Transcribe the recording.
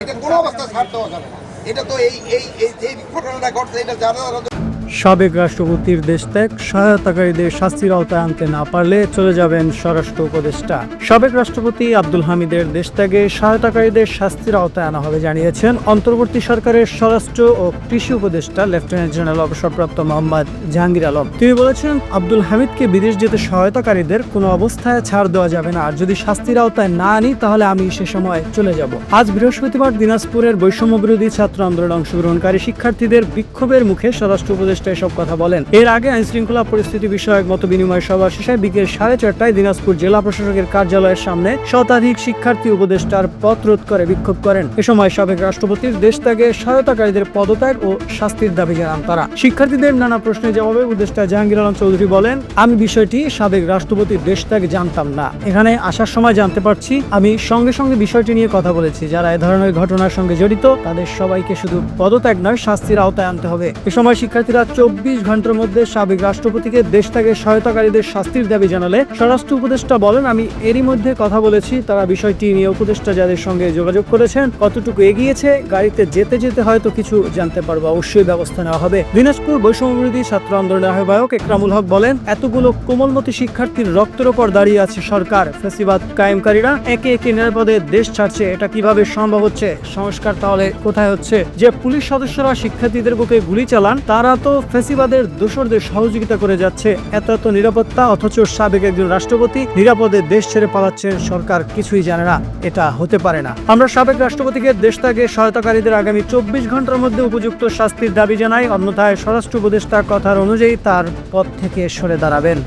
এটা কোনো অবস্থা ছাড় দেওয়া যাবে এটা তো এই এই এই যে ঘটনাটা ঘটছে, এটা জানা সাবেক রাষ্ট্রপতির দেশ ত্যাগ সহায়তাকারীদের শাস্তির আওতায় আনতে না পারলে চলে যাবেন স্বরাষ্ট্র উপদেষ্টা। সাবেক রাষ্ট্রপতি আব্দুল হামিদের দেশ ত্যাগে সহায়তাকারীদের শাস্তির আওতায় আনা হবে জানিয়েছেন অন্তর্বর্তী সরকারের স্বরাষ্ট্র ও কৃষি উপদেষ্টা লেফটেন্যান্ট জেনারেল অবসরপ্রাপ্ত মোহাম্মদ জাহাঙ্গীর আলম। তিনি বলেছেন, আব্দুল হামিদকে বিদেশ যেতে সহায়তাকারীদের কোনো অবস্থায় ছাড় দেওয়া যাবে না। আর যদি শাস্তির আওতায় না আনি, তাহলে আমি সে সময় চলে যাব। আজ বৃহস্পতিবার দিনাজপুরের বৈষম্য বিরোধী ছাত্র আন্দোলনে অংশগ্রহণকারী শিক্ষার্থীদের বিক্ষোভের মুখে স্বরাষ্ট্র উপদেষ্টা এসব কথা বলেন। এর আগে আইন শৃঙ্খলা পরিস্থিতি বিষয়ক মত বিনিময় সভা শেষে বিকেল সাড়ে চারটায় দিনাজপুর জেলা প্রশাসকের কার্যালয়ের সামনে শতাধিক শিক্ষার্থী উপদেষ্টার পথ রোধ করে বিক্ষোভ করেন। এ সময় সাবেক রাষ্ট্রপতির দেশ ত্যাগে সহায়তাকারীদের পদত্যাগ ও শাস্তির দাবি জানান তারা। শিক্ষার্থীদের নানা প্রশ্নের জবাবে উপদেষ্টা জাহাঙ্গীর আলম চৌধুরী বলেন, আমি বিষয়টি সাবেক রাষ্ট্রপতির দেশ ত্যাগ জানতাম না। এখানে আসার সময় জানতে পারছি, আমি সঙ্গে সঙ্গে বিষয়টি নিয়ে কথা বলেছি। যারা এ ধরনের ঘটনার সঙ্গে জড়িত, তাদের সবাইকে শুধু পদত্যাগ নয়, শাস্তির আওতায় আনতে হবে। এ সময় শিক্ষার্থীরা চব্বিশ ঘণ্টার মধ্যে সাবেক রাষ্ট্রপতিকে দেশ ত্যাগের সহায়তাকারীদের শাস্তির দাবি জানালে স্বরাষ্ট্র উপদেষ্টা বলেন, আমি এরই মধ্যে কথা বলেছি, তারা বিষয়টি নিয়ে উপদেষ্টা যাদের সঙ্গে যোগাযোগ করেছেন, কতটুকু এগিয়েছে, গাড়িতে যেতে যেতে হয়তো কিছু জানতে পারব, অবশ্যই ব্যবস্থা নেওয়া হবে। দিনাজপুর বৈষম্য বিরোধী ছাত্র আন্দোলনের আহ্বায়ক একরামুল হক বলেন, এতগুলো কোমলমতি শিক্ষার্থীর রক্তের ওপর দাঁড়িয়ে আছে সরকার, ফেসিবাদ কায়েমকারীরা, একে একে নিরাপদে দেশ ছাড়ছে, এটা কীভাবে সম্ভব হচ্ছে? সংস্কার তাহলে কোথায় হচ্ছে? যে পুলিশ সদস্যরা শিক্ষার্থীদের বুকে গুলি চালান, তারা তো ফেসিবাদের দোষরদের সহযোগিতা করে যাচ্ছে এত এত নিরাপত্তা, অথচ সাবেক একজন রাষ্ট্রপতি নিরাপদে দেশ ছেড়ে পালাচ্ছেন সরকার কিছুই জানে না, এটা হতে পারে না। আমরা সাবেক রাষ্ট্রপতিকে দেশ ত্যাগে সহায়তাকারীদের আগামী চব্বিশ ঘণ্টার মধ্যে উপযুক্ত শাস্তির দাবি জানাই, অন্যথায় স্বরাষ্ট্র উপদেষ্টা কথার অনুযায়ী তার পদ থেকে সরে দাঁড়াবেন।